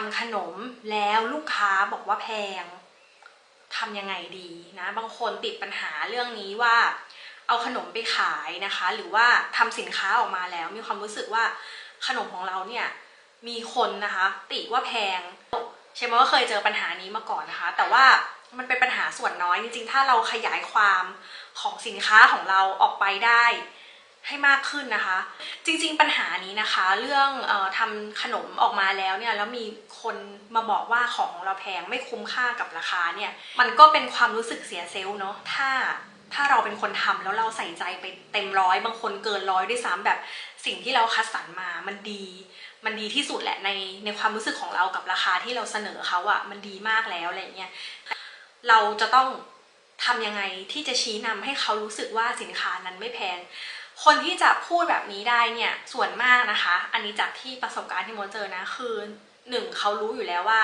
ทำขนมแล้วลูกค้าบอกว่าแพงทำยังไงดีนะ บางคนติดปัญหาเรื่องนี้ว่า เอาขนมไปขายนะคะ หรือว่าทำสินค้าออกมาแล้ว มีความรู้สึกว่าขนมของเราเนี่ยมีคนนะคะ ติว่าแพงใช่ไหมว่าเคยเจอปัญหานี้มาก่อนนะคะ แต่ว่ามันเป็นปัญหาส่วนน้อยจริงๆ ถ้าเราขยายความของสินค้าของเราออกไปได้ ให้มากขึ้นนะคะ จริงๆปัญหานี้นะคะ เรื่องออทำขนมออกมาแล้วเนี่ยแล้วมีคนมาบอกว่าของของเราแพงไม่คุ้มค่ากับราคาเนี่ยมันก็เป็นความรู้สึกเสียเซลล์เนาะถ้าถ้าเราเป็นคนทำแล้วเราใส่ใจไปเต็มร้อยบางคนเกินร้อยด้วยซ้ำแบบสิ่งที่เราคัดสรรมามันดี มันดีที่สุดแหละในในความรู้สึกของเรากับราคาที่เราเสนอเขาอะมันดีมากแล้วอะไรเงี้ยเราจะต้องทำยังไงที่จะชี้นำให้เขารู้สึกว่าสินค้านั้นไม่แพง คนที่จะพูดแบบนี้ได้เนี่ยส่วนมากนะคะ อันนี้จากที่ประสบการณ์ที่โมเจอนะคือหนึ่งเขารู้อยู่แล้วว่า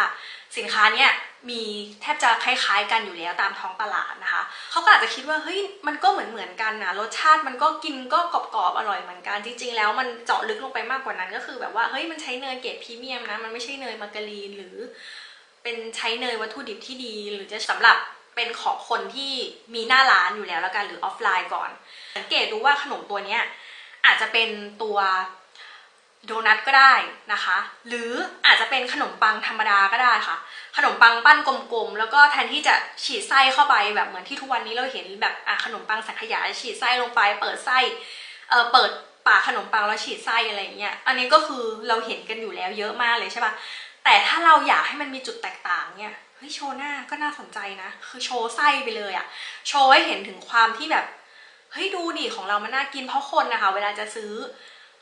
สินค้าเนี่ยมีแทบจะคล้ายๆ กันอยู่แล้วตามท้องตลาดนะคะเขาก็อาจจะคิดว่าเฮ้ยมันก็เหมือนเหมือนๆกันนะรสชาติมันก็กินก็กรอบๆอร่อยเหมือนกันจริง ๆ แล้วมันเจาะลึกลงไปมากกว่านั้น ก็คือแบบว่าเฮ้ยมันใช้เนยเกรดพรีเมียมนะมันไม่ใช่เนยมาการีนหรือ เป็นใช้เนยวัตถุดิบที่ดี หรือจะสำหรับเป็นของคนที่มีหน้าร้านอยู่แล้วแล้วกันหรือออฟไลน์ก่อน สังเกตดูว่าขนมตัวนี้อาจจะเป็นตัวโดนัทก็ได้นะคะ หรืออาจจะเป็นขนมปังธรรมดาก็ได้ค่ะ ขนมปังปั้นกลมๆ แล้วก็แทนที่จะฉีดไส้เข้าไปแบบเหมือนที่ทุกวันนี้เราเห็นแบบขนมปังสังขยาฉีดไส้ลงไป เปิดไส้เออเปิดปากขนมปังแล้วฉีดไส้อะไรอย่างเงี้ย อันนี้ก็คือเราเห็นกันอยู่แล้วเยอะมากเลยใช่ปะแต่ถ้าเราอยากให้มันมีจุดแตกต่างเนี่ย เฮ้ยโชว์หน้าก็น่าสนใจนะ คือโชว์ไส้ไปเลยอะโชว์ให้เห็นถึงความที่แบบ เฮ้ยดูดิของเรามันน่ากินเพราะคนนะคะ เวลาจะซื้อ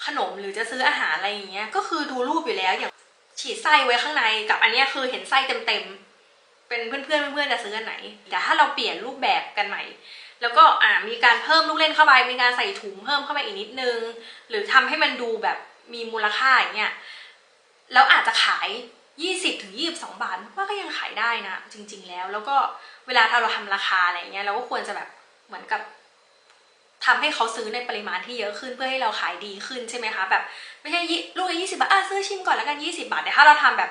ขนมหรือจะซื้ออาหารอะไรอย่างเงี้ยก็คือดูรูปอยู่แล้วอย่างฉีดไส้ไว้ข้างในกับอันนี้คือเห็นไส้เต็มๆเป็นเพื่อนๆเพื่อนจะซื้ออันไหนแต่ถ้าเราเปลี่ยนรูปแบบกันใหม่ แล้วก็อ่ามีการเพิ่มลูกเล่นเข้าไปมีการใส่ถุงเพิ่มเข้าไปอีกนิดนึง หรือทำให้มันดูแบบมีมูลค่าอย่างเงี้ยแล้วอาจจะขาย 20ถึง22 บาทว่าก็ยังขายได้นะจริง ๆ แล้ว แล้วก็เวลาถ้าเราทำราคาอะไรเงี้ยเราก็ควรจะแบบเหมือนกับ ทำให้เขาซื้อในปริมาณที่เยอะขึ้นเพื่อให้เราขายดีขึ้นใช่ไหมคะแบบไม่ใช่ลูกละยี่สิบาทอะซื้อชิมก่อนแล้วกันยี่สิบาทแต่ถ้าเราทำแบบ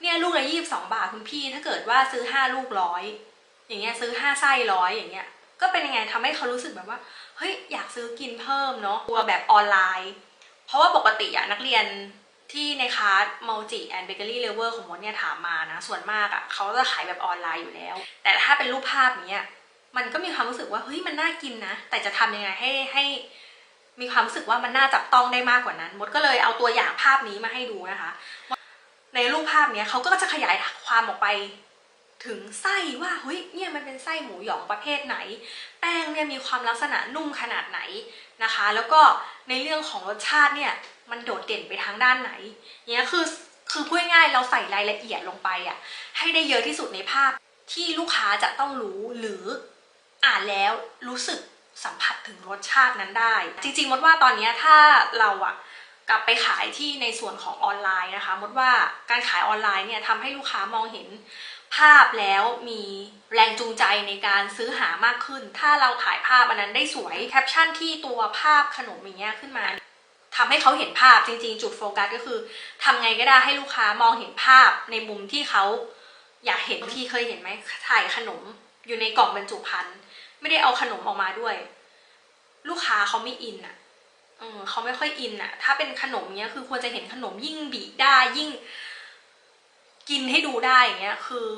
เนี่ยลูกละยี่สิบสองบาทคุณพี่ ถ้าเกิดว่าซื้อห้าลูกร้อยอย่างเงี้ยซื้อห้าไส้ร้อยอย่างเงี้ยก็เป็นยังไงทำให้เขารู้สึกแบบว่าเฮ้ยอยากซื้อกินเพิ่มเนาะตัวแบบออนไลน์ เพราะว่าปกติอะนักเรียนที่ในคลาส multi and bakery level ของมดเนี่ยถามมานะ ส่วนมากอะเขาจะขายแบบออนไลน์อยู่แล้ว แต่ถ้าเป็นรูปภาพเนี้ย มันก็มีความรู้สึกว่าเฮ้ยมันน่ากินนะ แต่จะทำยังไงให้ให้มีความรู้สึกว่ามันน่าจับต้องได้มากกว่านั้น มดก็เลยเอาตัวอย่างภาพนี้มาให้ดูนะคะ ในรูปภาพเนี้ยเขาก็จะขยายความออกไปถึงไส้ว่าเฮ้ยเนี่ยมันเป็นไส้หมูหยองประเภทไหน แป้งเนี่ยมีความลักษณะนุ่มขนาดไหนนะคะ แล้วก็ในเรื่องของรสชาติเนี่ยมันโดดเด่นไปทางด้านไหนเนี่ยคือคือพูดง่ายเราใส่รายละเอียดลงไปอะให้ได้เยอะที่สุดในภาพที่ลูกค้าจะต้องรู้หรือ อ่านแล้วรู้สึกสัมผัสถึงรสชาตินั้นได้ จริงๆมดว่าตอนนี้ถ้าเราอะกลับไปขายที่ในส่วนของออนไลน์นะคะมดว่าการขายออนไลน์เนี่ยทำให้ลูกค้ามองเห็นภาพแล้วมีแรงจูงใจในการซื้อหามากขึ้น ถ้าเราถ่ายภาพอันนั้นได้สวยแคปชั่นที่ตัวภาพขนมอย่างเงี้ยขึ้นมาทำให้เขาเห็นภาพจริง ๆ จุดโฟกัสก็คือทำไงก็ได้ให้ลูกค้ามองเห็นภาพในมุมที่เขาอยากเห็นที่เคยเห็นไหมถ่ายขนม อยู่ในกล่องบรรจุภัณฑ์ไม่ได้เอาขนมออกมาด้วย ลูกค้าเขาไม่อินอะเออเขาไม่ค่อยอินอะ ถ้าเป็นขนมเนี้ยคือควรจะเห็นขนมยิ่งบีได้ยิ่ง กินให้ดูได้อย่างเงี้ย คือ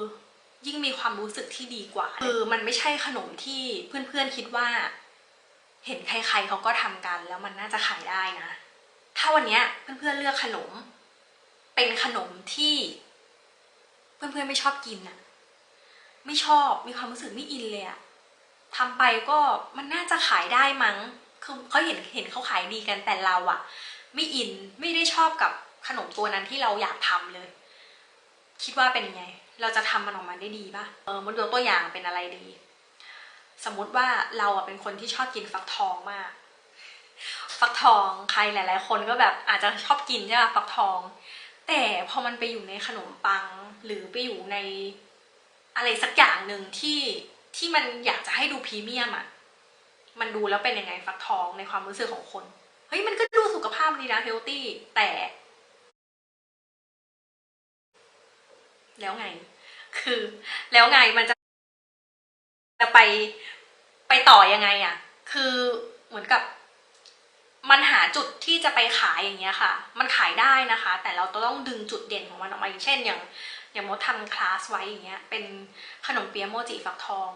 ยิ่งมีความรู้สึกที่ดีกว่า คือมันไม่ใช่ขนมที่เพื่อนๆคิดว่า เห็นใครๆเขาก็ทำกัน แล้วมันน่าจะขายได้นะถ้าวันเนี้ยเพื่อนๆเลือกขนม เป็นขนมที่ เพื่อนๆไม่ชอบกินอะ ไม่ชอบมีความรู้สึกไม่อินเลยอะทำไปก็มันน่าจะขายได้มั้งคือเขาเห็นเห็นเขาขายดีกันแต่เราอะไม่อินไม่ได้ชอบกับขนมตัวนั้นที่เราอยากทำเลย คิดว่าเป็นยังไง เราจะทำมันออกมาได้ดีป่ะเออมันยกตัวอย่างเป็นอะไรดี สมมุติว่าเราอะเป็นคนที่ชอบกินฟักทองมาก ฟักทองใครหลาย ๆ คนก็แบบอาจจะชอบกินใช่ป่ะฟักทอง แต่พอมันไปอยู่ในขนมปัง หรือไปอยู่ใน อะไรสักอย่างหนึ่งที่ที่มันอยากจะให้ดูพรีเมียมอะ มันดูแล้วเป็นยังไงฟักทองในความรู้สึกของคน เฮ้ยมันก็ดูสุขภาพดีนะเฮลตี้แต่ แล้วไง คือ แล้วไงมันจะจะไปไปต่อยังไงอะ คือเหมือนกับ มันหาจุดที่จะไปขายอย่างเงี้ยค่ะ มันขายได้นะคะ แต่เราต้องดึงจุดเด่นของมันออกมาอย่างเช่น อย่างอย่างมดทำคลาสไว้อย่างเงี้ย เป็นขนมเปี๊ยะโมจิฟักทอง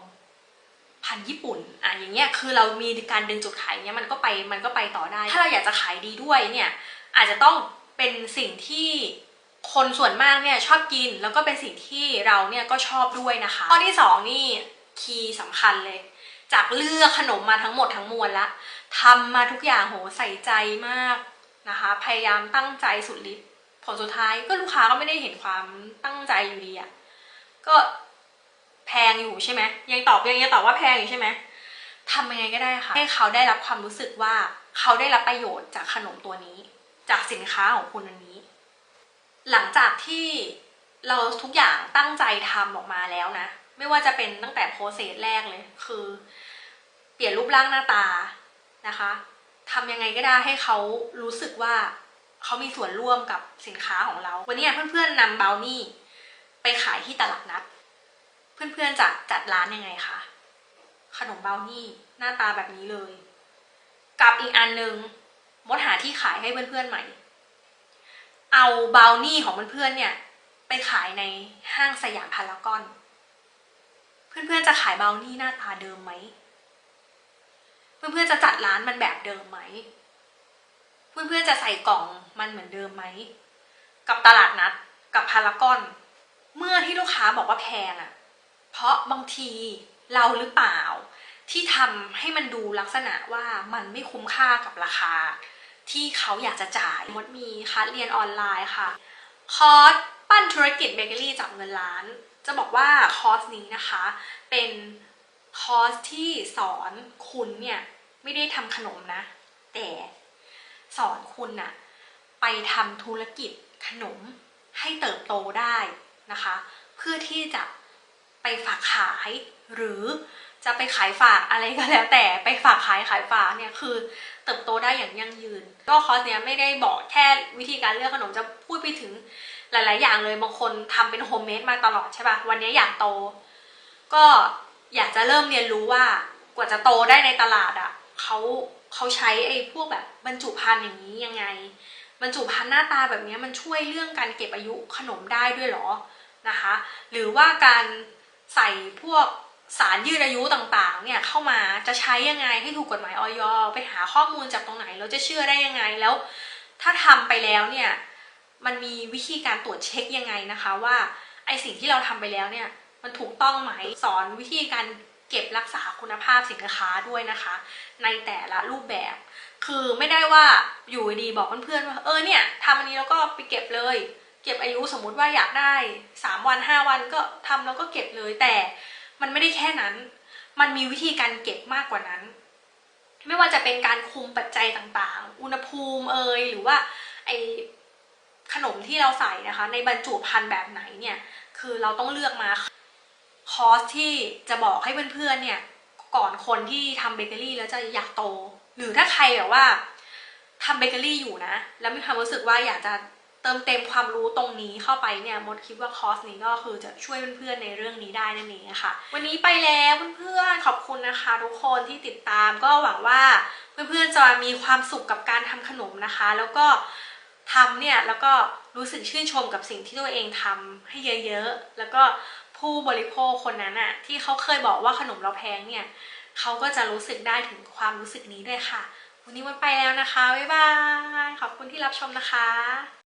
พันญี่ปุ่นอะอย่างเงี้ยคือเรามีการดึงจุดขายเงี้ยมันก็ไปมันก็ไปต่อได้ ถ้าเราอยากจะขายดีด้วยเนี่ยอาจจะต้องเป็นสิ่งที่คนส่วนมากเนี่ยชอบกินแล้วก็เป็นสิ่งที่เราเนี่ยก็ชอบด้วยนะคะข้อที่สองนี่คีย์สำคัญเลย จากเลือกขนมมาทั้งหมดทั้งมวลละ ทำมาทุกอย่างโหใส่ใจมากนะคะ พยายามตั้งใจสุดฤทธิ์ผลสุดท้ายก็ลูกค้าก็ไม่ได้เห็นความตั้งใจอยู่ดีอะ่ะก็แพงอยู่ใช่ไหมยังตอบยังยังตอบว่าแพงอยู่ใช่ไหมทำยังไงก็ได้ค่ะ ให้เขาได้รับความรู้สึกว่าเขาได้รับประโยชน์จากขนมตัวนี้ จากสินค้าของคุณอันนี้ หลังจากที่เราทุกอย่างตั้งใจทำออกมาแล้วนะ ไม่ว่าจะเป็นตั้งแต่โปรเซสแรกเลย คือ เปลี่ยนรูปร่างหน้าตา นะคะทำยังไงก็ได้ให้เขารู้สึกว่าเขามีส่วนร่วมกับสินค้าของเรา วันนี้เพื่อนๆนำเบลนี่ไปขายที่ตลาดนัด เพื่อนๆจะจัดร้านยังไงคะ ขนมเบลนี่หน้าตาแบบนี้เลย กับอีกอันหนึ่งมดหาที่ขายให้เพื่อนๆใหม่ เอาเบลนี่ของเพื่อนๆเนี่ยไปขายในห้างสยามพารากอน เพื่อนๆจะขายเบลนี่หน้าตาเดิมไหม เพื่อนๆจะจัดร้านมันแบบเดิมไหม เพื่อนๆจะใส่กล่องมันเหมือนเดิมไหม กับตลาดนัด กับพารากอน เมื่อที่ลูกค้าบอกว่าแพงอะ่ะ เพราะบางทีเราหรือเปล่า ที่ทำให้มันดูลักษณะว่ามันไม่คุ้มค่ากับราคา ที่เขาอยากจะจ่ายมดมีคัดเรียนออนไลน์ค่ะ คอร์สปั้นธุรกิจเบเกอรี่จับเงินล้าน จะบอกว่าคอร์สนี้นะคะ เป็น คอร์สที่สอนคุณเนี่ยไม่ได้ทำขนมนะ แต่สอนคุณน่ะไปทำธุรกิจขนมให้เติบโตได้นะคะ เพื่อที่จะไปฝากขายหรือจะไปขายฝากอะไรก็แล้วแต่ไปฝากขายขายฝากเนี่ยคือเติบโตได้อย่างยั่งยืน ก็คอร์สเนี้ยไม่ได้บอกแค่วิธีการเลือกขนมจะพูดไปถึงหลาย ๆ อย่างเลยบางคนทำเป็นโฮมเมดมาตลอดใช่ป่ะวันนี้อยากโต ก็ อยากจะเริ่มเรียนรู้ว่ากว่าจะโตได้ในตลาดอะ่ะเขาเขาใช้ไอ้พวกแบบบรรจุภัณฑ์อย่างนี้ยังไง บรรจุภัณฑ์หน้าตาแบบนี้มันช่วยเรื่องการเก็บอายุขนมได้ด้วยเหรอนะคะ หรือว่าการใส่พวกสารยืดอายุต่างๆ เนี่ยเข้ามาจะใช้ยังไงให้ถูกกฎหมายออยไปหาข้อมูลจากตรงไหนเราจะเชื่อได้ยังไงแล้ว ถ้าทำไปแล้วเนี่ยมันมีวิธีการตรวจเช็คยังไงนะคะว่าไอสิ่งที่เราทำไปแล้วเนี่ย มันถูกต้องไหมสอนวิธีการเก็บรักษาคุณภาพสินค้าด้วยนะคะ ในแต่ละรูปแบบ คือไม่ได้ว่าอยู่ดีบอกเพื่อนๆว่าเออเนี่ยทำอันนี้แล้วก็ไปเก็บเลย เก็บอายุสมมุติว่าอยากได้สามวันห้าวันก็ทำแล้วก็เก็บเลย แต่มันไม่ได้แค่นั้น มันมีวิธีการเก็บมากกว่านั้น ไม่ว่าจะเป็นการคุมปัจจัยต่างๆ อุณหภูมิเอยหรือว่าไอขนมที่เราใส่นะคะ ในบรรจุภัณฑ์แบบไหนเนี่ย คือเราต้องเลือกมา คอร์สที่จะบอกให้เพื่อนๆเนี่ยก่อนคนที่ทำเบเกอรี่แล้วจะอยากโต หรือถ้าใครแบบว่าทำเบเกอรี่อยู่นะ แล้วมีความรู้สึกว่าอยากจะเติมเต็มความรู้ตรงนี้เข้าไปเนี่ยมดคิดว่าคอร์สนี้ก็คือจะช่วยเพื่อนๆในเรื่องนี้ได้นั่นเองค่ะ วันนี้ไปแล้วเพื่อนๆขอบคุณนะคะ ทุกคนที่ติดตามก็หวังว่าเพื่อนๆจะมีความสุขกับการทำขนมนะคะ แล้วก็ทำเนี่ยแล้วก็รู้สึกชื่นชมกับสิ่งที่ตัวเองทำให้เยอะๆ แล้วก็ ผู้บริโภคคนนั้นอะที่เขาเคยบอกว่าขนมเราแพงเนี่ยเขาก็จะรู้สึกได้ถึงความรู้สึกนี้ด้วยค่ะ วันนี้มันไปแล้วนะคะบ๊ายบายขอบคุณที่รับชมนะคะ